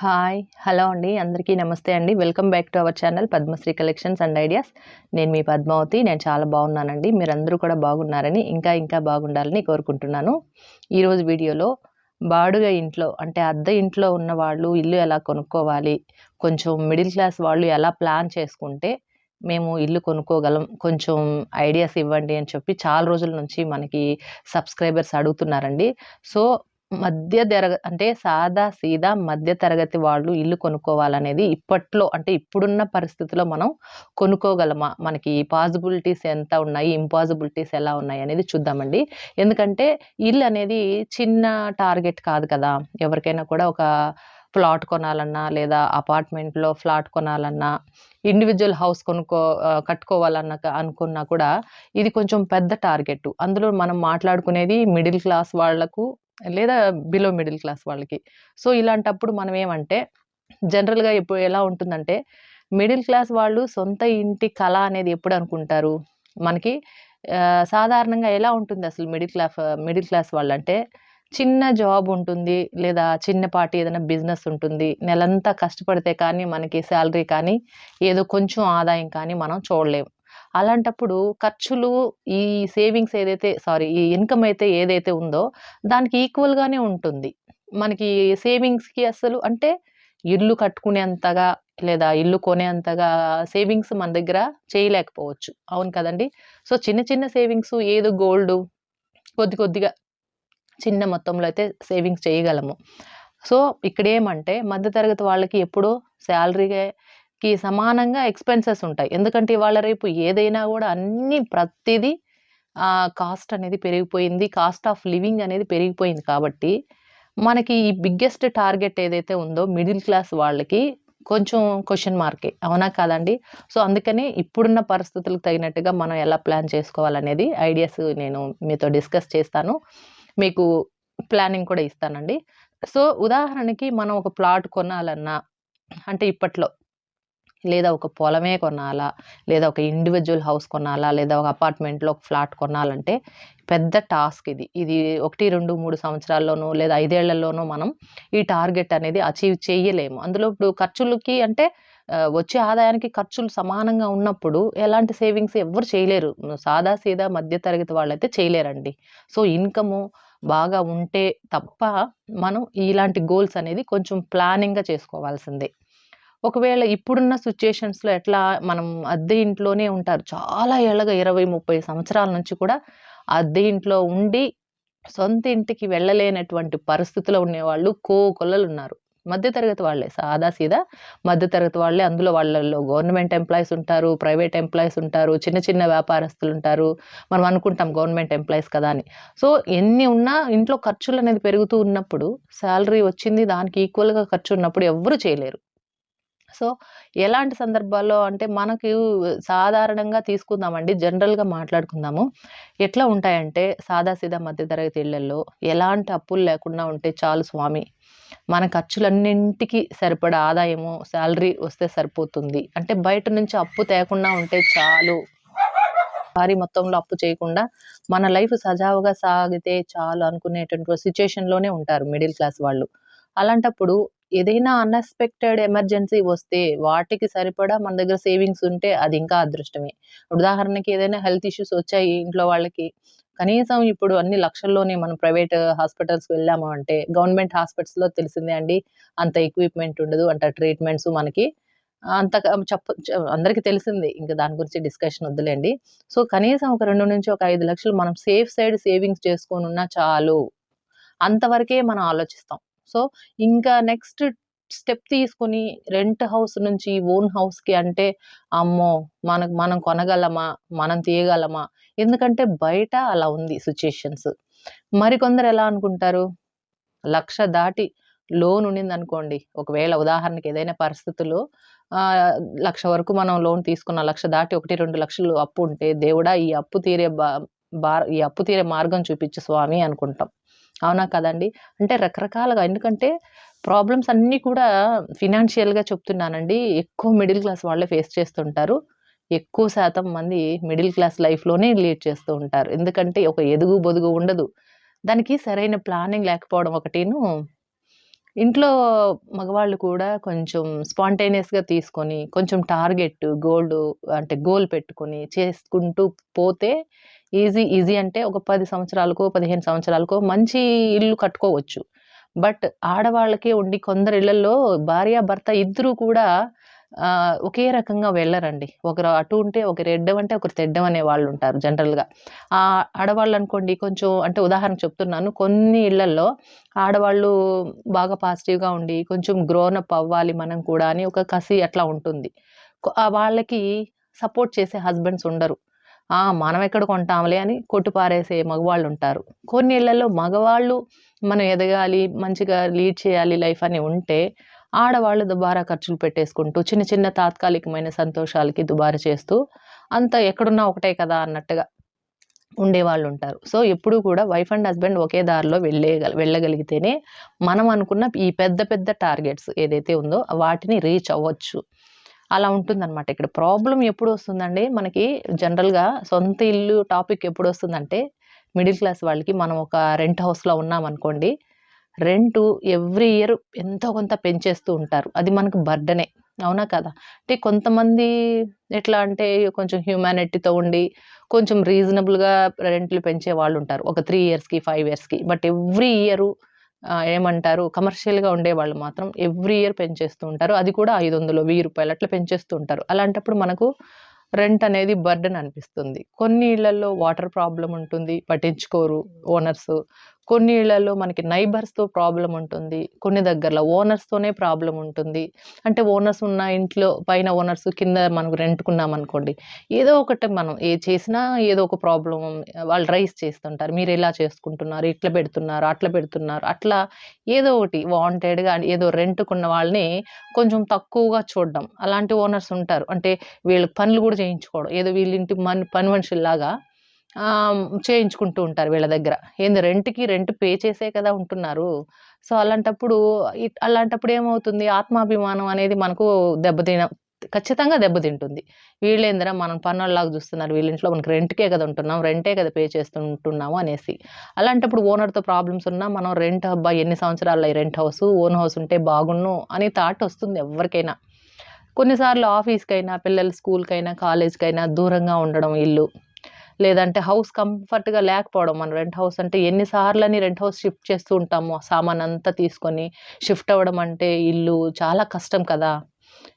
Hi hello అండి. అందరికీ నమస్తే అండి. Welcome back to our channel Padmashri collections and ideas. నేను మీ పద్మావతి. నేను చాలా బాగున్నానండి. మీరందరూ కూడా బాగున్నారని ఇంకా ఇంకా బాగుండాలని కోరుకుంటున్నాను. ఈరోజు వీడియోలో బాడుగ ఇంట్లో అంటే అద్దె ఇంట్లో ఉన్న వాళ్ళు ఇల్లు ఎలా కొనుక్కోవాలి కొంచెం మిడిల్ క్లాస్ వాళ్ళు ఎలా ప్లాన్ చేసుకుంటే మేము ఇల్లు కొనుక్కోగలం కొంచెం ఐడియాస్ ఇవ్వండి అని చెప్పి చాలా రోజుల నుంచి మనకి సబ్స్క్రైబర్స్ అడుగుతున్నారండి. సో మధ్య తరగ అంటే సాదా సీదా మధ్య తరగతి వాళ్ళు ఇల్లు కొనుక్కోవాలనేది ఇప్పట్లో అంటే ఇప్పుడున్న పరిస్థితిలో మనం కొనుక్కోగలమా? మనకి పాసిబిలిటీస్ ఎంత ఉన్నాయి? ఇంపాసిబిలిటీస్ ఎలా ఉన్నాయి అనేది చూద్దామండి. ఎందుకంటే ఇల్లు అనేది చిన్న టార్గెట్ కాదు కదా. ఎవరికైనా కూడా ఒక ప్లాట్ కొనాలన్నా లేదా అపార్ట్మెంట్లో ఫ్లాట్ కొనాలన్నా ఇండివిజువల్ హౌస్ కొనుక్కో కట్టుకోవాలన్న అనుకున్నా కూడా ఇది కొంచెం పెద్ద టార్గెట్ అందులో మనం మాట్లాడుకునేది మిడిల్ క్లాస్ వాళ్ళకు లేదా బిలో మిడిల్ క్లాస్ వాళ్ళకి. సో ఇలాంటప్పుడు మనం ఏమంటే జనరల్గా ఎప్పుడు ఎలా ఉంటుందంటే మిడిల్ క్లాస్ వాళ్ళు సొంత ఇంటి కళ అనేది ఎప్పుడు అనుకుంటారు? మనకి సాధారణంగా ఎలా ఉంటుంది అసలు మిడిల్ క్లాస్ మిడిల్ క్లాస్ వాళ్ళంటే చిన్న జాబ్ ఉంటుంది లేదా చిన్నపాటి ఏదైనా బిజినెస్ ఉంటుంది నెలంతా కష్టపడితే కానీ మనకి శాలరీ కానీ ఏదో కొంచెం ఆదాయం కానీ మనం చూడలేము అలాంటప్పుడు ఖర్చులు ఈ సేవింగ్స్ ఏదైతే సారీ ఈ ఇన్కమ్ అయితే ఏదైతే ఉందో దానికి ఈక్వల్గానే ఉంటుంది. మనకి సేవింగ్స్కి అసలు అంటే ఇల్లు కట్టుకునేంతగా లేదా ఇల్లు కొనేంతగా సేవింగ్స్ మన దగ్గర చేయలేకపోవచ్చు. అవును కదండి? సో చిన్న చిన్న సేవింగ్స్ ఏదో గోల్డ్ కొద్ది కొద్దిగా చిన్న మొత్తంలో అయితే సేవింగ్స్ చేయగలము. సో ఇక్కడేమంటే మధ్యతరగతి వాళ్ళకి ఎప్పుడూ కి సమానంగా ఎక్స్పెన్సెస్ ఉంటాయి. ఎందుకంటే ఇవాళ రేపు ఏదైనా కూడా అన్ని ప్రతిదీ కాస్ట్ అనేది పెరిగిపోయింది. కాస్ట్ ఆఫ్ లివింగ్ అనేది పెరిగిపోయింది కాబట్టి మనకి ఈ బిగ్గెస్ట్ టార్గెట్ ఏదైతే ఉందో మిడిల్ క్లాస్ వాళ్ళకి కొంచెం క్వశ్చన్ మార్కే. అవునా కాదండి? సో అందుకని ఇప్పుడున్న పరిస్థితులకు తగినట్టుగా మనం ఎలా ప్లాన్ చేసుకోవాలనేది ఐడియాస్ నేను మీతో డిస్కస్ చేస్తాను. మీకు ప్లానింగ్ కూడా ఇస్తానండి. సో ఉదాహరణకి మనం ఒక ప్లాట్ కొనాలన్నా అంటే ఇప్పట్లో లేదా ఒక పొలమే కొనాలా లేదా ఒక ఇండివిజువల్ హౌస్ కొనాలా లేదా ఒక అపార్ట్మెంట్లో ఒక ఫ్లాట్ కొనాలంటే పెద్ద టాస్క్ ఇది. ఇది ఒకటి రెండు మూడు సంవత్సరాల్లోనూ లేదా ఐదేళ్ళలోనూ మనం ఈ టార్గెట్ అనేది అచీవ్ చేయలేము. అందులో ఇప్పుడు ఖర్చులకి అంటే వచ్చే ఆదాయానికి ఖర్చులు సమానంగా ఉన్నప్పుడు ఎలాంటి సేవింగ్స్ ఎవ్వరు చేయలేరు. సాదా సీదా మధ్య తరగతి వాళ్ళైతే చేయలేరండి. సో ఇన్కము బాగా ఉంటే తప్ప మనం ఇలాంటి గోల్స్ అనేది కొంచెం ప్లానింగ్గా చేసుకోవాల్సిందే. ఒకవేళ ఇప్పుడున్న సిచ్యుయేషన్స్లో ఎట్లా మనం అద్దె ఇంట్లోనే ఉంటారు. చాలా ఏళ్ళగా ఇరవై ముప్పై సంవత్సరాల నుంచి కూడా అద్దె ఇంట్లో ఉండి సొంత ఇంటికి వెళ్ళలేనటువంటి పరిస్థితిలో ఉండేవాళ్ళు కోకొల్లలు ఉన్నారు మధ్యతరగతి వాళ్ళే సాదా సీదా మధ్యతరగతి వాళ్ళే. అందులో వాళ్ళల్లో గవర్నమెంట్ ఎంప్లాయీస్ ఉంటారు ప్రైవేట్ ఎంప్లాయీస్ ఉంటారు చిన్న చిన్న వ్యాపారస్తులు ఉంటారు. మనం అనుకుంటాం గవర్నమెంట్ ఎంప్లాయీస్ కదా అని. సో ఎన్ని ఉన్నా ఇంట్లో ఖర్చులు అనేది పెరుగుతూ ఉన్నప్పుడు శాలరీ వచ్చింది దానికి ఈక్వల్గా ఖర్చు ఉన్నప్పుడు ఎవ్వరు చేయలేరు. సో ఎలాంటి సందర్భాల్లో అంటే మనకు సాధారణంగా తీసుకుందామండి జనరల్గా మాట్లాడుకుందాము. ఎట్లా ఉంటాయంటే సాదాసీదా మధ్యతరగతి ఇళ్ళలో ఎలాంటి అప్పులు లేకుండా ఉంటే చాలు స్వామి మన ఖర్చులన్నింటికి సరిపడా ఆదాయము శాలరీ వస్తే సరిపోతుంది. అంటే బయట నుంచి అప్పు తేకుండా ఉంటే చాలు. భారీ మొత్తంలో అప్పు చేయకుండా మన లైఫ్ సజావుగా సాగితే చాలు అనుకునేటువంటి సిచ్యుయేషన్లోనే ఉంటారు మిడిల్ క్లాస్ వాళ్ళు. అలాంటప్పుడు ఏదైనా అన్ఎక్స్పెక్టెడ్ ఎమర్జెన్సీ వస్తే వాటికి సరిపడా మన దగ్గర సేవింగ్స్ ఉంటే అది ఇంకా అదృష్టమే. ఉదాహరణకి ఏదైనా హెల్త్ ఇష్యూస్ వచ్చాయి ఇంట్లో వాళ్ళకి కనీసం ఇప్పుడు అన్ని లక్షల్లోనే మనం ప్రైవేట్ హాస్పిటల్స్కి వెళ్ళాము అంటే గవర్నమెంట్ హాస్పిటల్స్లో తెలిసిందే అండి అంత ఎక్విప్మెంట్ ఉండదు అంత ట్రీట్మెంట్స్ మనకి అంత చెప్ప అందరికీ తెలిసింది ఇంకా దాని గురించి డిస్కషన్ వద్దులేండి. సో కనీసం ఒక రెండు నుంచి ఒక ఐదు లక్షలు మనం సేఫ్ సైడ్ సేవింగ్స్ చేసుకొని ఉన్నా చాలు. అంతవరకే మనం ఆలోచిస్తాం. సో ఇంకా నెక్స్ట్ స్టెప్ తీసుకొని రెంట్ హౌస్ నుంచి ఓన్ హౌస్కి అంటే అమ్మో! మనకు మనం కొనగలమా? మనం తీయగలమా? ఎందుకంటే బయట అలా ఉంది సిచ్యుయేషన్స్. మరికొందరు ఎలా అనుకుంటారు? లక్ష దాటి లోన్ ఉండింది అనుకోండి ఒకవేళ ఉదాహరణకి ఏదైనా పరిస్థితుల్లో లక్ష వరకు మనం లోన్ తీసుకున్న లక్ష దాటి ఒకటి రెండు లక్షలు అప్పు ఉంటే దేవుడా ఈ అప్పు తీరే బా ఈ అప్పు తీరే మార్గం చూపించు స్వామి అనుకుంటాం. అవునా కదండి? అంటే రకరకాలుగా ఎందుకంటే ప్రాబ్లమ్స్ అన్నీ కూడా ఫినాన్షియల్గా చెప్తున్నానండి. ఎక్కువ మిడిల్ క్లాస్ వాళ్ళే ఫేస్ చేస్తుంటారు. ఎక్కువ శాతం మంది మిడిల్ క్లాస్ లైఫ్లోనే లీడ్ చేస్తూ ఉంటారు. ఎందుకంటే ఒక ఎదుగు బొదుగు ఉండదు. దానికి సరైన ప్లానింగ్ లేకపోవడం ఒకటిను. ఇంట్లో మగవాళ్ళు కూడా కొంచెం స్పాంటేనియస్‌గా తీసుకొని, కొంచెం టార్గెట్ గోల్డ్ అంటే గోల్ పెట్టుకొని చేసుకుంటూ పోతే ఈజీ, ఈజీ అంటే ఒక పది సంవత్సరాలకో, 15 సంవత్సరాలకో మంచి ఇల్లు కట్టుకోవచ్చు. బట్ ఆడవాళ్ళకే ఉండి కొందరి భార్య భర్త ఇద్దరూ కూడా ఒకే రకంగా వెళ్ళరండి. ఒకరు అటు ఉంటే ఒకరు ఎడ్డం అంటే ఒకరు తెడ్డం అనే వాళ్ళుంటారు జనరల్‌గా. ఆడవాళ్ళు ఆడవాళ్ళనుకోండి కొంచెం అంటే ఉదాహరణ చెప్తున్నాను. కొన్ని ఇళ్ళల్లో ఆడవాళ్ళు బాగా పాజిటివ్‌గా ఉండి కొంచెం గ్రోనప్ అవ్వాలి మనం కూడా అని ఒక కసి అట్లా ఉంటుంది. వాళ్ళకి సపోర్ట్ చేసే హస్బెండ్స్ ఉండరు. మనం ఎక్కడ కొంటాంలే అని కొట్టుపారేసే మగవాళ్ళు ఉంటారు కొన్ని ఇళ్ళలో మగవాళ్ళు మనం ఎదగాలి, మంచిగా లీడ్ చేయాలి లైఫ్ అని ఉంటే, ఆడవాళ్ళు దుబారా ఖర్చులు పెట్టేసుకుంటూ చిన్న చిన్న తాత్కాలికమైన సంతోషాలకి దుబారా చేస్తూ, అంత ఎక్కడున్నా ఒకటే కదా అన్నట్టుగా ఉండేవాళ్ళుంటారు. సో, ఎప్పుడూ కూడా వైఫ్ అండ్ హస్బెండ్ ఒకే దారిలో వెళ్ళేగల వెళ్ళగలిగితేనే మనం అనుకున్న ఈ పెద్ద పెద్ద టార్గెట్స్ ఏదైతే ఉందో వాటిని రీచ్ అవ్వచ్చు. అలా ఉంటుందన్నమాట ఇక్కడ ప్రాబ్లం ఎప్పుడు వస్తుందండి మనకి జనరల్‌గా సొంత ఇల్లు టాపిక్ ఎప్పుడు వస్తుందంటే మిడిల్ క్లాస్ వాళ్ళకి మనం ఒక రెంట్ హౌస్‌లో ఉన్నామనుకోండి. రెంటు ఎవ్రీ ఇయర్ ఎంతో కొంత పెంచేస్తూ ఉంటారు. అది మనకు బర్డెనే. అవునా కదా అంటే కొంతమంది ఎట్లా అంటే కొంచెం హ్యూమానిటీతో ఉండి, కొంచెం రీజనబుల్‌గా రెంట్‌లు పెంచే వాళ్ళు ఉంటారు ఒక త్రీ ఇయర్స్‌కి, ఫైవ్ ఇయర్స్‌కి. బట్ ఎవ్రీ ఇయరు ఏమంటారు కమర్షియల్‌గా ఉండేవాళ్ళు మాత్రం ఎవ్రీ ఇయర్ పెంచేస్తూ ఉంటారు. అది కూడా 500, 1000 అట్లా పెంచేస్తూ ఉంటారు. అలాంటప్పుడు మనకు రెంట్ అనేది బర్డెన్ అనిపిస్తుంది. కొన్ని ఇళ్ళలో వాటర్ ప్రాబ్లం ఉంటుంది. పట్టించుకోరు ఓనర్స్ కొన్ని ఇళ్ళలో మనకి నైబర్స్‌తో ప్రాబ్లం ఉంటుంది. కొన్ని దగ్గరలో ఓనర్స్‌తోనే ప్రాబ్లం ఉంటుంది. అంటే ఓనర్స్ ఉన్న ఇంట్లో పైన ఓనర్స్ కింద మనకు రెంట్‌కున్నామనుకోండి. ఏదో ఒకటి మనం ఏ చేసినా ఏదో ఒక ప్రాబ్లం వాళ్ళు రైస్ చేస్తుంటారు. మీరు ఎలా చేసుకుంటున్నారు? ఇట్లా పెడుతున్నారు, అట్లా పెడుతున్నారు. అట్లా ఏదో ఒకటి వాంటెడ్‌గా ఏదో రెంట్‌కున్న వాళ్ళని కొంచెం తక్కువగా చూడడం. అలాంటి ఓనర్స్ ఉంటారు. అంటే వీళ్ళకి పనులు కూడా చేయించుకోవడం. ఏదో వీళ్ళింటి మన్ పని మనుషుల్లాగా చేయించుకుంటూ ఉంటారు వీళ్ళ దగ్గర. ఏంది రెంట్‌కి రెంట్ పే చేసే కదా ఉంటున్నారు. సో, అలాంటప్పుడు అలాంటప్పుడు ఏమవుతుంది ఆత్మాభిమానం అనేది మనకు దెబ్బతిన ఖచ్చితంగా దెబ్బతింటుంది. వీళ్ళేందిరా మనం పనుల్లాగా చూస్తున్నారు. వీళ్ళింట్లో మనకి రెంట్‌కే కదా ఉంటున్నాం. రెంటే కదా పే చేస్తుంటున్నాము అనేసి. అలాంటప్పుడు ఓనర్‌తో ప్రాబ్లమ్స్ ఉన్నా మనం రెంట్ అబ్బా! ఎన్ని సంవత్సరాలు ఈ రెంట్ హౌస్ ఓన్ హౌస్ ఉంటే బాగుండు అని థాట్ వస్తుంది ఎవ్వరికైనా. కొన్నిసార్లు ఆఫీస్‌కైనా, పిల్లల స్కూల్‌కైనా, కాలేజ్‌కైనా దూరంగా ఉండడం ఇల్లు. లేదంటే హౌస్ కంఫర్ట్‌గా లేకపోవడం. మన రెంట్ హౌస్ అంటే ఎన్నిసార్లని రెంట్ హౌస్ షిఫ్ట్ చేస్తూ ఉంటాము. సామానంతా తీసుకొని షిఫ్ట్ అవ్వడం అంటే ఇల్లు చాలా కష్టం కదా!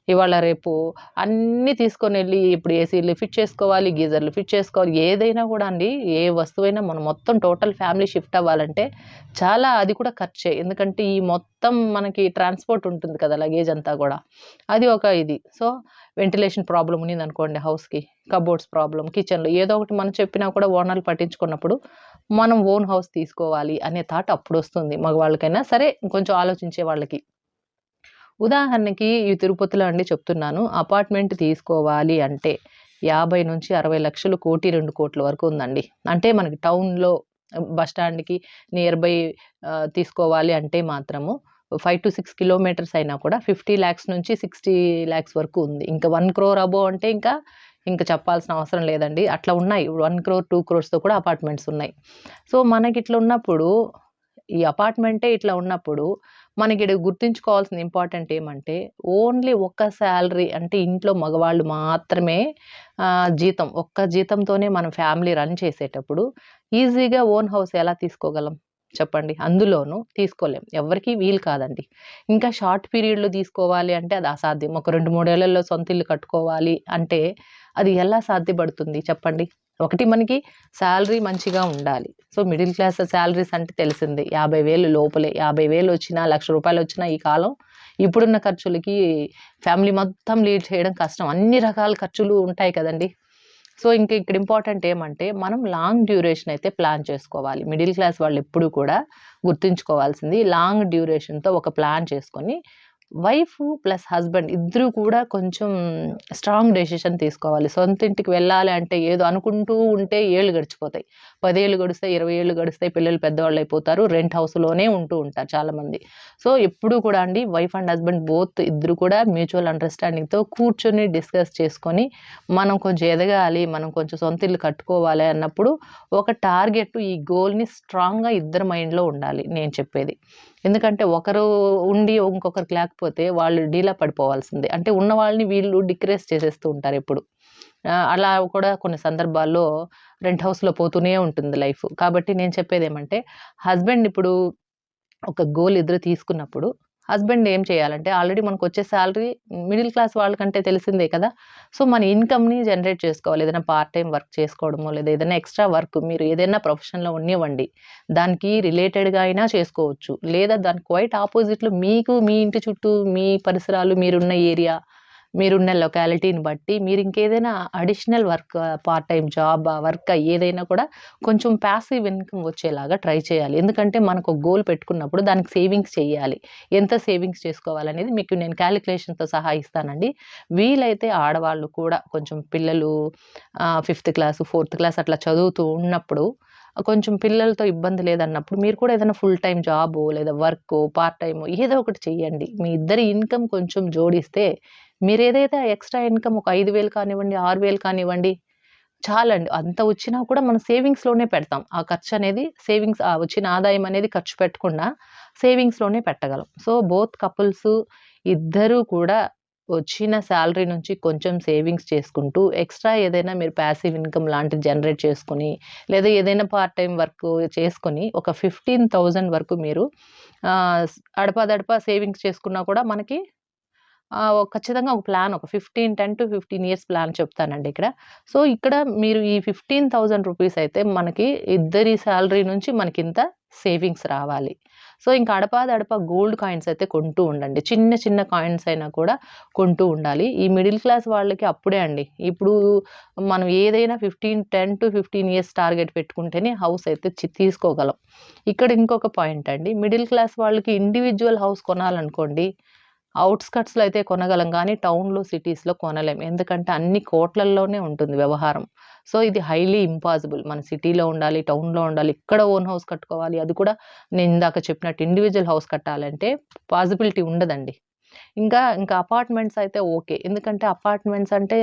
ఇవాళ రేపు అన్నీ తీసుకొని వెళ్ళి ఇప్పుడు ఏసీలు ఫిట్ చేసుకోవాలి, గీజర్‌లు ఫిట్ చేసుకోవాలి. ఏదైనా కూడా అండి ఏ వస్తువైనా మనం మొత్తం టోటల్ ఫ్యామిలీ షిఫ్ట్ అవ్వాలంటే చాలా అది కూడా ఖర్చే. ఎందుకంటే ఈ మొత్తం మనకి ట్రాన్స్‌పోర్ట్ ఉంటుంది కదా! లగేజ్ అంతా కూడా అది ఒక ఇది. సో, వెంటిలేషన్ ప్రాబ్లం ఉంది అనుకోండి హౌస్‌కి. కబోర్డ్స్ ప్రాబ్లం కిచెన్‌లో ఏదో ఒకటి మనం చెప్పినా కూడా ఓనర్లు పట్టించుకున్నప్పుడు మనం ఓన్ హౌస్ తీసుకోవాలి అనే థాట్ అప్పుడొస్తుంది మగవాళ్ళకైనా సరే కొంచెం ఆలోచించే వాళ్ళకి. ఉదాహరణకి ఈ తిరుపతిలో అండి చెప్తున్నాను. అపార్ట్‌మెంట్ తీసుకోవాలి అంటే 50-60 లక్షలు, కోటి, రెండు కోట్ల వరకు ఉందండి. అంటే మనకి టౌన్‌లో బస్ స్టాండ్‌కి నియర్ బై తీసుకోవాలి అంటే మాత్రము 5-6 కిలోమీటర్స్ అయినా కూడా 50,00,000 నుంచి 60,00,000 వరకు ఉంది. ఇంకా వన్ క్రోర్ అబోవ్ అంటే ఇంకా, ఇంకా చెప్పాల్సిన అవసరం లేదండి. అట్లా ఉన్నాయి. వన్ క్రోర్ టూ క్రోర్స్‌తో కూడా అపార్ట్‌మెంట్స్ ఉన్నాయి. సో, మనకి ఇట్లా ఉన్నప్పుడు ఈ అపార్ట్‌మెంటే ఇట్లా ఉన్నప్పుడు మనకిడ గుర్తుంచుకోవాల్సిన ఇంపార్టెంట్ ఏమంటే ఓన్లీ ఒక్క శాలరీ అంటే ఇంట్లో మగవాళ్ళు మాత్రమే జీతం. ఒక్క జీతంతోనే మనం ఫ్యామిలీ రన్ చేసేటప్పుడు ఈజీగా ఓన్ హౌస్ ఎలా తీసుకోగలం? చెప్పండి. అందులోనూ తీసుకోలేం. ఎవ్వరికీ వీలు కాదండి. ఇంకా షార్ట్ పీరియడ్‌లో తీసుకోవాలి అంటే అది అసాధ్యం. ఒక రెండు మూడేళ్ళలో సొంత ఇల్లు కట్టుకోవాలి అంటే అది ఎలా సాధ్యపడుతుంది చెప్పండి? ఒకటి మనకి శాలరీ మంచిగా ఉండాలి. సో, మిడిల్ క్లాస్ శాలరీస్ అంటే తెలిసింది యాభై వేలు లోపలే. యాభై వేలు వచ్చినా, లక్ష రూపాయలు వచ్చినా ఈ కాలం ఇప్పుడున్న ఖర్చులకి ఫ్యామిలీ మొత్తం లీడ్ చేయడం కష్టం. అన్ని రకాల ఖర్చులు ఉంటాయి కదండీ! సో, ఇంక ఇక్కడ ఇంపార్టెంట్ ఏమంటే మనం లాంగ్ డ్యూరేషన్ అయితే ప్లాన్ చేసుకోవాలి. మిడిల్ క్లాస్ వాళ్ళు ఎప్పుడు కూడా గుర్తుంచుకోవాల్సింది లాంగ్ డ్యూరేషన్‌తో ఒక ప్లాన్ చేసుకొని వైఫ్ ప్లస్ హస్బెండ్ ఇద్దరూ కూడా కొంచెం స్ట్రాంగ్ డెసిషన్ తీసుకోవాలి. సొంత ఇంటికి వెళ్ళాలి అంటే ఏదో అనుకుంటూ ఉంటే ఏళ్ళు గడిచిపోతాయి. పదేళ్ళు గడిస్తే ఇరవై ఏళ్ళు గడిస్తే పిల్లలు పెద్దవాళ్ళు అయిపోతారు రెంట్ హౌస్‌లోనే ఉంటూ ఉంటారు చాలామంది. సో, ఎప్పుడూ కూడా అండి వైఫ్ అండ్ హస్బెండ్ బోత్ ఇద్దరు కూడా మ్యూచువల్ అండర్‌స్టాండింగ్‌తో కూర్చొని డిస్కస్ చేసుకొని మనం కొంచెం ఎదగాలి, మనం కొంచెం సొంత ఇల్లు కట్టుకోవాలి అన్నప్పుడు ఒక టార్గెట్ ఈ గోల్‌ని స్ట్రాంగ్‌గా ఇద్దరి మైండ్‌లో ఉండాలి నేను చెప్పేది. ఎందుకంటే ఒకరు ఉండి ఇంకొకరికి లేకపోతే వాళ్ళు డీలా పడిపోవాల్సిందే. అంటే ఉన్న వాళ్ళని వీళ్ళు డిక్రేస్ చేసేస్తూ ఉంటారు ఎప్పుడు. అలా కూడా కొన్ని సందర్భాల్లో రెంట్ హౌస్లో పోతూనే ఉంటుంది లైఫ్. కాబట్టి నేను చెప్పేది ఏమంటే హస్బెండ్ ఇప్పుడు ఒక గోల్ ఇద్దరు తీసుకున్నప్పుడు హస్బెండ్ ఏం చేయాలంటే ఆల్రెడీ మనకు వచ్చే శాలరీ మిడిల్ క్లాస్ వాళ్ళకంటే తెలిసిందే కదా. సో మన ఇన్కమ్ని జనరేట్ చేసుకోవాలి. ఏదైనా పార్ట్ టైం వర్క్ చేసుకోవడమో లేదా ఏదైనా ఎక్స్ట్రా వర్క్ మీరు ఏదైనా ప్రొఫెషన్లో ఉండేవ్వండి దానికి రిలేటెడ్గా అయినా చేసుకోవచ్చు. లేదా దానికి క్వైట్ ఆపోజిట్లో మీకు మీ ఇంటి చుట్టూ మీ పరిసరాలు మీరున్న ఏరియా మీరున్న లొకాలిటీని బట్టి మీరు ఇంకేదైనా additional work part time job work ఏదైనా కూడా కొంచెం ప్యాసివ్ ఇన్కమ్ వచ్చేలాగా ట్రై చేయాలి. ఎందుకంటే మనకు గోల్ పెట్టుకున్నప్పుడు దానికి సేవింగ్స్ చేయాలి. ఎంత సేవింగ్స్ చేసుకోవాలనేది మీకు నేను క్యాలిక్యులేషన్తో సహా ఇస్తానండి. వీలైతే ఆడవాళ్ళు కూడా కొంచెం పిల్లలు ఫిఫ్త్ క్లాస్ ఫోర్త్ క్లాస్ అట్లా చదువుతూ ఉన్నప్పుడు కొంచెం పిల్లలతో ఇబ్బంది లేదన్నప్పుడు మీరు కూడా ఏదైనా ఫుల్ టైం జాబ్ లేదా వర్క్ పార్ట్ టైం ఏదో ఒకటి చేయండి మీ ఇద్దరి ఇన్కమ్ కొంచెం జోడిస్తే మీరు ఏదైతే ఎక్స్ట్రా ఇన్కమ్ ఒక ఐదు వేలు కానివ్వండి ఆరు వేలు కానివ్వండి చాలండి. అంత వచ్చినా కూడా మనం సేవింగ్స్లోనే పెడతాం. ఆ ఖర్చు అనేది సేవింగ్స్ ఆ వచ్చిన ఆదాయం అనేది ఖర్చు పెట్టకుండా సేవింగ్స్లోనే పెట్టగలం. సో బోత్ కపుల్స్ ఇద్దరూ కూడా వచ్చిన శాలరీ నుంచి కొంచెం సేవింగ్స్ చేసుకుంటూ ఎక్స్ట్రా ఏదైనా మీరు ప్యాసివ్ ఇన్కమ్ లాంటిది జనరేట్ చేసుకుని లేదా ఏదైనా పార్ట్ టైం వర్క్ చేసుకొని ఒక ఫిఫ్టీన్ థౌజండ్ వరకు మీరు అడపాదడపా సేవింగ్స్ చేసుకున్నా కూడా మనకి ఖచ్చితంగా ఒక ప్లాన్ ఒక fifteen ten to fifteen years plan చెప్తానండి ఇక్కడ. సో ఇక్కడ మీరు ఈ ఫిఫ్టీన్ థౌజండ్ రూపీస్ అయితే మనకి ఇద్దరి శాలరీ నుంచి మనకి ఇంత సేవింగ్స్ రావాలి. సో ఇంకా అడపాదడప గోల్డ్ కాయిన్స్ అయితే కొంటూ ఉండండి. చిన్న చిన్న కాయిన్స్ అయినా కూడా కొంటూ ఉండాలి. ఈ మిడిల్ క్లాస్ వాళ్ళకి అప్పుడే అండి. ఇప్పుడు మనం ఏదైనా fifteen ten to fifteen years target పెట్టుకుంటేనే హౌస్ అయితే చి- తీసుకోగలం. ఇక్కడ ఇంకొక పాయింట్ అండి. మిడిల్ క్లాస్ వాళ్ళకి ఇండివిజువల్ హౌస్ కొనాలనుకోండి అవుట్స్కట్స్లో అయితే కొనగలం కానీ టౌన్లో సిటీస్లో కొనలేం. ఎందుకంటే అన్ని కోట్లల్లోనే ఉంటుంది వ్యవహారం. సో ఇది హైలీ ఇంపాసిబుల్. మన సిటీలో ఉండాలి టౌన్లో ఉండాలి ఇక్కడ ఓన్ హౌస్ కట్టుకోవాలి అది కూడా నేను ఇందాక చెప్పినట్టు ఇండివిజువల్ హౌస్ కట్టాలంటే పాసిబిలిటీ ఉండదండి. ఇంకా ఇంకా అపార్ట్మెంట్స్ అయితే ఓకే. ఎందుకంటే అపార్ట్మెంట్స్ అంటే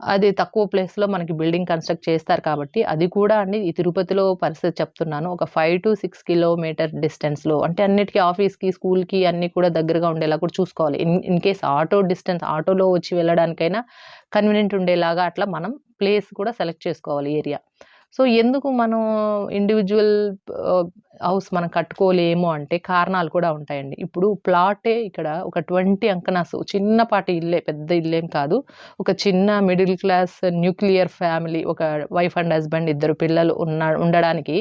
అది తక్కువ ప్లేస్లో మనకి బిల్డింగ్ కన్స్ట్రక్ట్ చేస్తారు కాబట్టి అది కూడా అండి. ఈ తిరుపతిలో పరిస్థితి చెప్తున్నాను. ఒక ఫైవ్ టు సిక్స్ కిలోమీటర్ డిస్టెన్స్లో అంటే అన్నిటికీ ఆఫీస్కి స్కూల్కి అన్నీ కూడా దగ్గరగా ఉండేలా కూడా చూసుకోవాలి. In in case auto distance ఆటోలో వచ్చి వెళ్ళడానికైనా కన్వీనియంట్ ఉండేలాగా అట్లా మనం ప్లేస్ కూడా సెలెక్ట్ చేసుకోవాలి ఏరియా. సో ఎందుకు మనం ఇండివిజువల్ హౌస్ uh, మనం కట్టుకోలేము అంటే కారణాలు కూడా ఉంటాయండి. ఇప్పుడు ప్లాటే ఇక్కడ ఒక ట్వంటీ అంకనాసు చిన్నపాటి ఇల్లే పెద్ద ఇల్లేం కాదు. ఒక చిన్న మిడిల్ క్లాస్ న్యూక్లియర్ ఫ్యామిలీ ఒక వైఫ్ అండ్ హస్బెండ్ ఇద్దరు పిల్లలు ఉన్న ఉండడానికి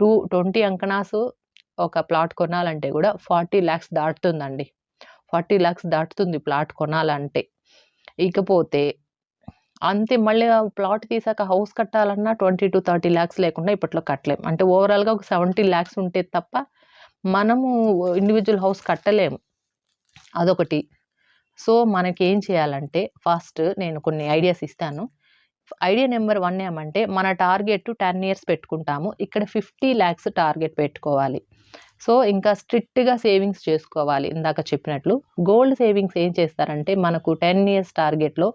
టూ ట్వంటీ అంకనాసు ఒక ప్లాట్ కొనాలంటే కూడా ఫార్టీ ల్యాక్స్ దాటుతుందండి. ఫార్టీ ల్యాక్స్ దాటుతుంది ప్లాట్ కొనాలంటే. ఇకపోతే అంతే మళ్ళీ ప్లాట్ తీసాక హౌస్ కట్టాలన్నా ట్వంటీ టు థర్టీ ల్యాక్స్ లేకుండా ఇప్పట్లో కట్టలేం. అంటే ఓవరాల్గా ఒక సెవెంటీ ల్యాక్స్ ఉంటే తప్ప మనము ఇండివిజువల్ హౌస్ కట్టలేము అదొకటి. సో మనకి ఏం చేయాలంటే ఫస్ట్ నేను కొన్ని ఐడియాస్ ఇస్తాను. ఐడియా నెంబర్ వన్ ఏమంటే మన టార్గెట్ టెన్ ఇయర్స్ పెట్టుకుంటాము. ఇక్కడ ఫిఫ్టీ ల్యాక్స్ టార్గెట్ పెట్టుకోవాలి. సో ఇంకా స్ట్రిక్ట్గా సేవింగ్స్ చేసుకోవాలి ఇందాక చెప్పినట్లు. గోల్డ్ సేవింగ్స్ ఏం చేస్తారంటే మనకు టెన్ ఇయర్స్ టార్గెట్లో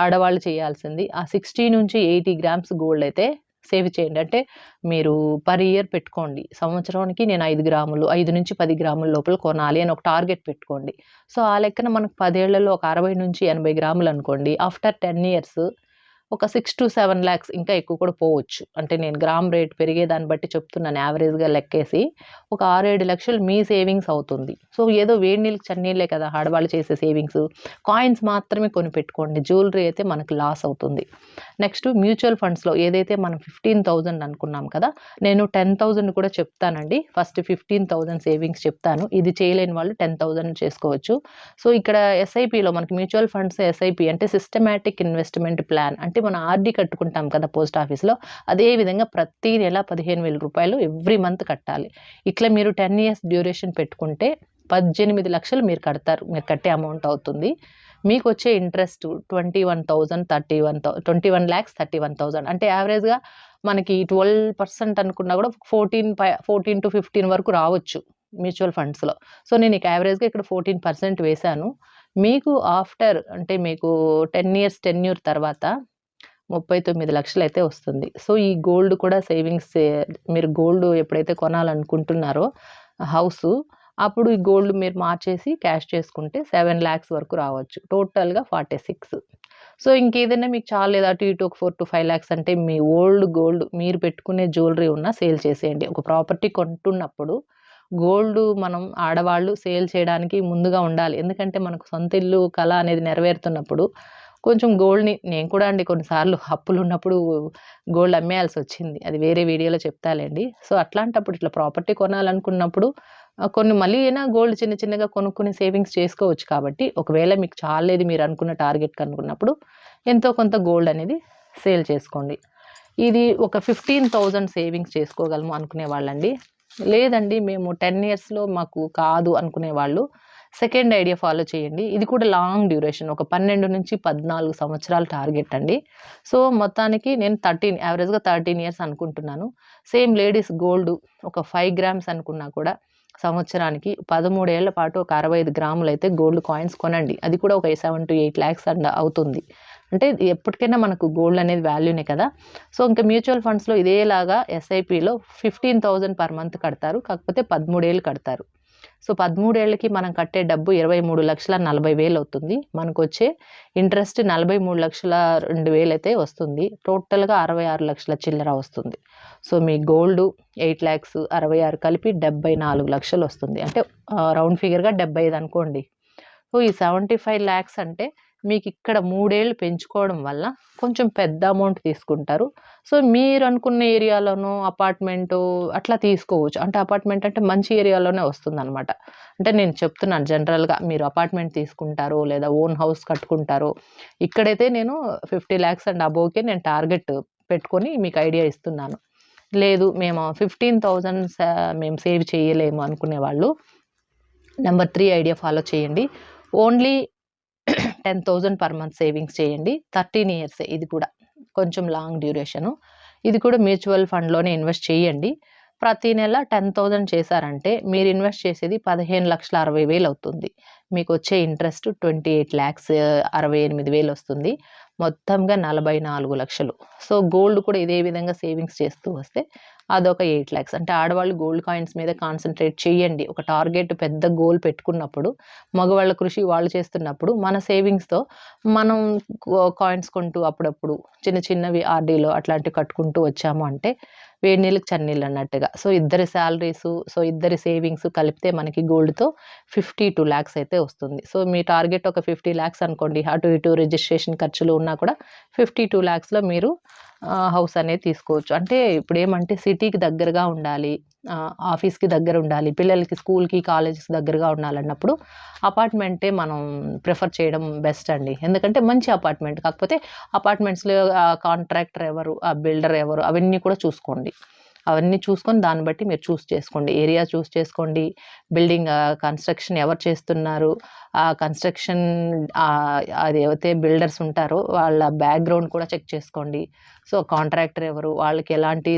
ఆడవాళ్ళు చేయాల్సింది. ఆ సిక్స్టీ నుంచి ఎయిటీ గ్రామ్స్ గోల్డ్ అయితే సేవ్ చేయండి. అంటే మీరు పర్ ఇయర్ పెట్టుకోండి. సంవత్సరానికి నేను ఐదు గ్రాములు ఐదు నుంచి పది గ్రాముల లోపల కొనాలి అని ఒక టార్గెట్ పెట్టుకోండి. సో ఆ లెక్కన మనకు పదేళ్ళలో ఒక అరవై నుంచి ఎనభై గ్రాములు అనుకోండి. ఆఫ్టర్ టెన్ ఇయర్స్ ఒక సిక్స్ టు సెవెన్ ల్యాక్స్ ఇంకా ఎక్కువ కూడా పోవచ్చు. అంటే నేను గ్రామ్ రేట్ పెరిగేదాన్ని బట్టి చెప్తున్నాను యావరేజ్గా లెక్కేసి ఒక ఆరేడు లక్షలు మీ సేవింగ్స్ అవుతుంది. సో ఏదో వేడి నీళ్ళకి చన్నీళ్ళే కదా ఆడవాళ్ళు చేసే సేవింగ్స్. కాయిన్స్ మాత్రమే కొని పెట్టుకోండి. జ్యువెలరీ అయితే మనకు లాస్ అవుతుంది. నెక్స్ట్ మ్యూచువల్ ఫండ్స్లో ఏదైతే మనం ఫిఫ్టీన్ థౌజండ్ అనుకున్నాం కదా నేను టెన్ థౌజండ్ కూడా చెప్తానండి. ఫస్ట్ ఫిఫ్టీన్ థౌజండ్ సేవింగ్స్ చెప్తాను. ఇది చేయలేని వాళ్ళు టెన్ థౌజండ్ చేసుకోవచ్చు. సో ఇక్కడ ఎస్ఐపిలో మనకి మ్యూచువల్ ఫండ్స్ ఎస్ఐపి అంటే సిస్టమేటిక్ ఇన్వెస్ట్మెంట్ ప్లాన్. అంటే మనం ఆర్డీ కట్టుకుంటాం కదా పోస్ట్ ఆఫీస్లో అదే విధంగా ప్రతి నెల పదిహేను వేల రూపాయలు ఎవ్రీ మంత్ కట్టాలి. ఇట్లా మీరు టెన్ ఇయర్స్ డ్యూరేషన్ పెట్టుకుంటే పద్దెనిమిది లక్షలు మీరు కడతారు మీరు కట్టే అమౌంట్ అవుతుంది. మీకు వచ్చే interest twenty one thousand thirty one thou twenty one lakhs thirty one thousand అంటే యావరేజ్గా మనకి ట్వెల్వ్ పర్సెంట్ అనుకున్నా కూడా ఫోర్టీన్ పై ఫోర్టీన్ టు ఫిఫ్టీన్ వరకు రావచ్చు మ్యూచువల్ ఫండ్స్లో. సో నేను ఇక యావరేజ్గా ఇక్కడ ఫోర్టీన్ పర్సెంట్ వేశాను. మీకు ఆఫ్టర్ అంటే మీకు టెన్ ఇయర్స్ టెన్యూర్ తర్వాత ముప్పై తొమ్మిది లక్షలు అయితే వస్తుంది. సో ఈ గోల్డ్ కూడా సేవింగ్స్ మీరు గోల్డ్ ఎప్పుడైతే కొనాలనుకుంటున్నారో హౌసు అప్పుడు ఈ గోల్డ్ మీరు మార్చేసి క్యాష్ చేసుకుంటే సెవెన్ ల్యాక్స్ వరకు రావచ్చు. టోటల్గా ఫార్టీ సిక్స్. సో ఇంకేదైనా మీకు చాలేదు అటు ఇటు ఒక ఫోర్ టు ఫైవ్ ల్యాక్స్ అంటే మీ ఓల్డ్ గోల్డ్ మీరు పెట్టుకునే జ్యువెలరీ ఉన్నా సేల్ చేసేయండి. ఒక ప్రాపర్టీ కొంటున్నప్పుడు గోల్డ్ మనం ఆడవాళ్ళు సేల్ చేయడానికి ముందుగా ఉండాలి. ఎందుకంటే మనకు సొంత ఇల్లు కళ అనేది నెరవేరుతున్నప్పుడు కొంచెం గోల్డ్ని నేను కూడా అండి కొన్నిసార్లు అప్పులు ఉన్నప్పుడు గోల్డ్ అమ్మేయాల్సి వచ్చింది అది వేరే వీడియోలో చెప్తాలేండి. సో అట్లాంటప్పుడు ఇట్లా ప్రాపర్టీ కొనాలనుకున్నప్పుడు కొన్ని మళ్ళీ అయినా గోల్డ్ చిన్న చిన్నగా కొనుక్కుని సేవింగ్స్ చేసుకోవచ్చు కాబట్టి ఒకవేళ మీకు చాలేదు మీరు అనుకున్న టార్గెట్ అనుకున్నప్పుడు ఎంతో కొంత గోల్డ్ అనేది సేల్ చేసుకోండి. ఇది ఒక ఫిఫ్టీన్ థౌజండ్ సేవింగ్స్ చేసుకోగలము అనుకునే వాళ్ళండి లేదండి మేము టెన్ ఇయర్స్లో మాకు కాదు అనుకునే వాళ్ళు సెకండ్ ఐడియా ఫాలో చేయండి. ఇది కూడా లాంగ్ డ్యూరేషన్ ఒక పన్నెండు నుంచి పద్నాలుగు సంవత్సరాలు టార్గెట్ అండి. సో మొత్తానికి నేను థర్టీన్ యావరేజ్గా థర్టీన్ ఇయర్స్ అనుకుంటున్నాను. సేమ్ లేడీస్ గోల్డ్ ఒక ఫైవ్ గ్రామ్స్ అనుకున్నా కూడా సంవత్సరానికి పదమూడేళ్ళ పాటు ఒక అరవై ఐదు గ్రాములు అయితే గోల్డ్ కాయిన్స్ కొనండి. అది కూడా ఒక seven to eight lakhs and అవుతుంది. అంటే ఎప్పటికైనా మనకు గోల్డ్ అనేది వాల్యూనే కదా. సో ఇంకా మ్యూచువల్ ఫండ్స్లో ఇదేలాగా ఎస్ఐపిలో ఫిఫ్టీన్ థౌజండ్ పర్ మంత్ కడతారు. కాకపోతే పదమూడేళ్ళు కడతారు. సో పదమూడేళ్ళకి మనం కట్టే డబ్బు ఇరవై మూడు లక్షల నలభై వేలు అవుతుంది. మనకు వచ్చే ఇంట్రెస్ట్ నలభై మూడు లక్షల రెండు వేలు అయితే వస్తుంది. టోటల్గా అరవై ఆరు లక్షల చిల్లర వస్తుంది. సో మీ గోల్డ్ ఎయిట్ ల్యాక్స్ అరవై ఆరు కలిపి డెబ్బై నాలుగు లక్షలు వస్తుంది. అంటే రౌండ్ ఫిగర్గా డెబ్బై ఐదు అనుకోండి. సో ఈ సెవెంటీ ఫైవ్ ల్యాక్స్ అంటే మీకు ఇక్కడ మూడేళ్ళు పెంచుకోవడం వల్ల కొంచెం పెద్ద అమౌంట్ తీసుకుంటారు. సో మీరు అనుకున్న ఏరియాలోనో అపార్ట్మెంటు అట్లా తీసుకోవచ్చు. అంటే అపార్ట్మెంట్ అంటే మంచి ఏరియాలోనే వస్తుంది అనమాట అంటే నేను చెప్తున్నాను జనరల్గా మీరు అపార్ట్మెంట్ తీసుకుంటారు లేదా ఓన్ హౌస్ కట్టుకుంటారు ఇక్కడైతే నేను ఫిఫ్టీ ల్యాక్స్ అండ్ అబోవ్కే నేను టార్గెట్ పెట్టుకొని మీకు ఐడియా ఇస్తున్నాను. లేదు మేము ఫిఫ్టీన్ థౌజండ్ మేము సేవ్ చేయలేము అనుకునే వాళ్ళు నెంబర్ త్రీ ఐడియా ఫాలో చేయండి. Only ten thousand per month savings చేయండి. థర్టీన్ ఇయర్స్ ఇది కూడా. కొంచెం లాంగ్ డ్యూరేషను ఇది కూడా మ్యూచువల్ ఫండ్లోనే ఇన్వెస్ట్ చేయండి. ప్రతి నెల టెన్ థౌజండ్ చేశారంటే మీరు ఇన్వెస్ట్ చేసేది పదిహేను లక్షల అరవై వేలు అవుతుంది. మీకు వచ్చే ఇంట్రెస్ట్ ట్వంటీ ఎయిట్ ల్యాక్స్ అరవై ఎనిమిది వేలు వస్తుంది. మొత్తంగా నలభై నాలుగు లక్షలు. సో గోల్డ్ కూడా ఇదే విధంగా సేవింగ్స్ చేస్తూ వస్తే అదొక ఎయిట్ ల్యాక్స్ అంటే ఆడవాళ్ళు గోల్డ్ కాయిన్స్ మీద కాన్సన్ట్రేట్ చేయండి. ఒక టార్గెట్ పెద్ద గోల్ పెట్టుకున్నప్పుడు మగవాళ్ళ కృషి వాళ్ళు చేస్తున్నప్పుడు మన సేవింగ్స్తో మనం కాయిన్స్ కొంటూ అప్పుడప్పుడు చిన్న చిన్నవి ఆర్డీలో అట్లాంటివి కట్టుకుంటూ వచ్చాము అంటే వేడి నీళ్ళకి చన్నీళ్ళు అన్నట్టుగా. సో ఇద్దరి శాలరీస్ సో ఇద్దరి సేవింగ్స్ కలిపితే మనకి గోల్డ్తో ఫిఫ్టీ టూ ల్యాక్స్ అయితే వస్తుంది. సో మీ టార్గెట్ ఒక ఫిఫ్టీ ల్యాక్స్ అనుకోండి. అటు ఇటు రిజిస్ట్రేషన్ ఖర్చులు ఉన్నా కూడా ఫిఫ్టీ టూ ల్యాక్స్లో మీరు హౌస్ అనేది తీసుకోవచ్చు. అంటే ఇప్పుడు ఏమంటే సిటీకి దగ్గరగా ఉండాలి ఆఫీస్కి దగ్గర ఉండాలి పిల్లలకి స్కూల్కి కాలేజెస్ దగ్గరగా ఉండాలన్నప్పుడు అపార్ట్మెంటే మనం ప్రిఫర్ చేయడం బెస్ట్ అండి. ఎందుకంటే మంచి అపార్ట్మెంట్. కాకపోతే అపార్ట్మెంట్స్లో కాంట్రాక్టర్ ఎవరు ఆ బిల్డర్ ఎవరు అవన్నీ కూడా చూసుకోండి. అవన్నీ చూసుకొని దాన్ని బట్టి మీరు చూస్ చేసుకోండి. ఏరియా చూస్ చేసుకోండి. బిల్డింగ్ కన్స్ట్రక్షన్ ఎవరు చేస్తున్నారు? ఆ కన్స్ట్రక్షన్ అది ఏవైతే బిల్డర్స్ ఉంటారో వాళ్ళ బ్యాక్గ్రౌండ్ కూడా చెక్ చేసుకోండి. సో కాంట్రాక్టర్ ఎవరు? వాళ్ళకి ఎలాంటి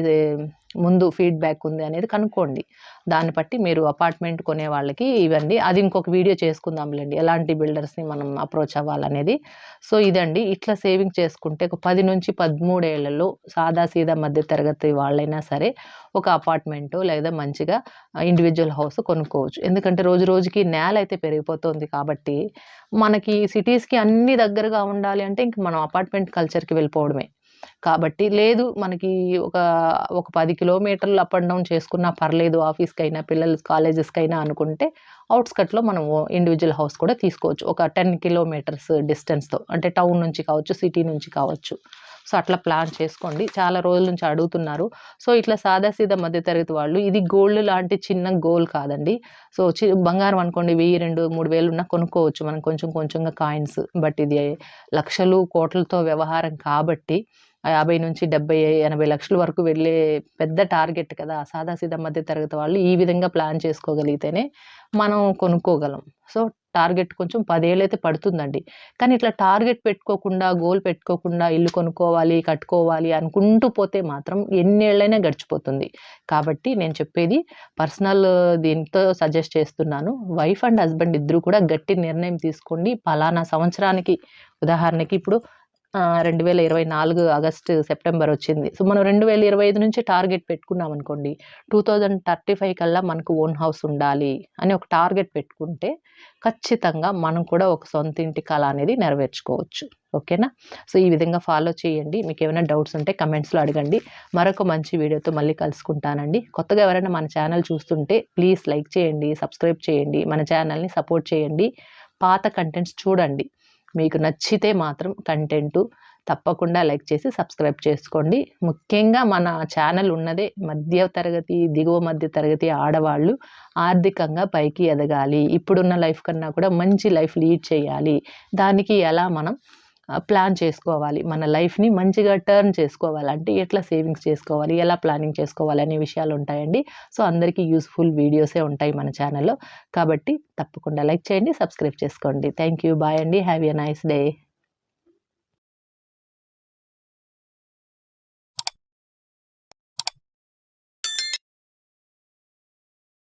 ముందు ఫీడ్బ్యాక్ ఉంది అనేది కనుక్కోండి. దాన్ని బట్టి మీరు అపార్ట్మెంట్ కొనే వాళ్ళకి ఇవ్వండి. అది ఇంకొక వీడియో చేసుకుందాంలేండి. ఎలాంటి బిల్డర్స్ని మనం అప్రోచ్ అవ్వాలనేది. సో ఇదండి. ఇట్లా సేవింగ్ చేసుకుంటే ఒక పది నుంచి పదమూడేళ్ళలో సాదా సీదా మధ్య తరగతి వాళ్ళైనా సరే ఒక అపార్ట్మెంట్ లేదా మంచిగా ఇండివిజువల్ హౌస్ కొనుక్కోవచ్చు. ఎందుకంటే రోజు రోజుకి నేల అయితే పెరిగిపోతుంది కాబట్టి మనకి సిటీస్కి అన్ని దగ్గరగా ఉండాలి అంటే ఇంక మనం అపార్ట్మెంట్ కల్చర్కి వెళ్ళిపోవడమే. కాబట్టి లేదు మనకి ఒక ఒక పది కిలోమీటర్లు అప్ అండ్ డౌన్ చేసుకున్నా పర్లేదు ఆఫీస్కి అయినా పిల్లల కాలేజెస్కి అయినా అనుకుంటే అవుట్స్కట్లో మనం ఇండివిజువల్ హౌస్ కూడా తీసుకోవచ్చు. ఒక టెన్ కిలోమీటర్స్ డిస్టెన్స్తో అంటే టౌన్ నుంచి కావచ్చు సిటీ నుంచి కావచ్చు. సో అట్లా ప్లాన్ చేసుకోండి. చాలా రోజుల నుంచి అడుగుతున్నారు. సో ఇట్లా సాదాసీదా మధ్యతరగతి వాళ్ళు ఇది గోల్డ్ లాంటి చిన్న గోల్ కాదండి. సో చి బంగారం అనుకోండి వెయ్యి రెండు మూడు వేలు ఉన్నా కొనుక్కోవచ్చు. మనం కొంచెం కొంచెంగా కాయిన్స్ బట్ ఇది లక్షలు కోట్లతో వ్యవహారం కాబట్టి యాభై నుంచి డెబ్బై ఎనభై లక్షల వరకు వెళ్ళే పెద్ద టార్గెట్ కదా సాదాసీదా మధ్య తరగతి వాళ్ళు ఈ విధంగా ప్లాన్ చేసుకోగలిగితేనే మనం కొనుక్కోగలం. సో టార్గెట్ కొంచెం పదేళ్ళు అయితే పడుతుందండి. కానీ ఇట్లా టార్గెట్ పెట్టుకోకుండా గోల్ పెట్టుకోకుండా ఇల్లు కొనుక్కోవాలి కట్టుకోవాలి అనుకుంటూ పోతే మాత్రం ఎన్నేళ్ళైనా గడిచిపోతుంది. కాబట్టి నేను చెప్పేది పర్సనల్ దీంతో సజెస్ట్ చేస్తున్నాను. వైఫ్ అండ్ హస్బెండ్ ఇద్దరు కూడా గట్టి నిర్ణయం తీసుకోండి. పలానా సంవత్సరానికి ఉదాహరణకి ఇప్పుడు రెండు వేల ఇరవై నాలుగు ఆగస్టు సెప్టెంబర్ వచ్చింది. సో మనం రెండు వేల ఇరవై ఐదు నుంచి టార్గెట్ పెట్టుకున్నాం అనుకోండి టూ థౌజండ్ థర్టీ ఫైవ్ కల్లా మనకు ఓన్ హౌస్ ఉండాలి అని ఒక టార్గెట్ పెట్టుకుంటే ఖచ్చితంగా మనం కూడా ఒక సొంత ఇంటి కళ అనేది నెరవేర్చుకోవచ్చు. ఓకేనా? సో ఈ విధంగా ఫాలో చేయండి. మీకు ఏమైనా డౌట్స్ ఉంటే కమెంట్స్లో అడగండి. మరొక మంచి వీడియోతో మళ్ళీ కలుసుకుంటానండి. కొత్తగా ఎవరైనా మన ఛానల్ చూస్తుంటే ప్లీజ్ లైక్ చేయండి సబ్స్క్రైబ్ చేయండి మన ఛానల్ని సపోర్ట్ చేయండి. పాత కంటెంట్స్ చూడండి. మీకు నచ్చితే మాత్రం కంటెంటు తప్పకుండా లైక్ చేసి సబ్స్క్రైబ్ చేసుకోండి. ముఖ్యంగా మన ఛానల్ ఉన్నదే మధ్య తరగతి దిగువ మధ్య తరగతి ఆడవాళ్ళు ఆర్థికంగా పైకి ఎదగాలి. ఇప్పుడున్న లైఫ్ కన్నా కూడా మంచి లైఫ్ లీడ్ చేయాలి. దానికి ఎలా మనం ప్లాన్ చేసుకోవాలి. మన లైఫ్ని మంచిగా టర్న్ చేసుకోవాలి. అంటే ఎట్లా సేవింగ్స్ చేసుకోవాలి? ఎలా ప్లానింగ్ చేసుకోవాలి? అనే విషయాలు ఉంటాయండి. సో అందరికీ యూస్ఫుల్ వీడియోసే ఉంటాయి మన ఛానల్లో. కాబట్టి తప్పకుండా లైక్ చేయండి సబ్స్క్రైబ్ చేసుకోండి. Thank you. బాయ్ అండి. Have a nice day.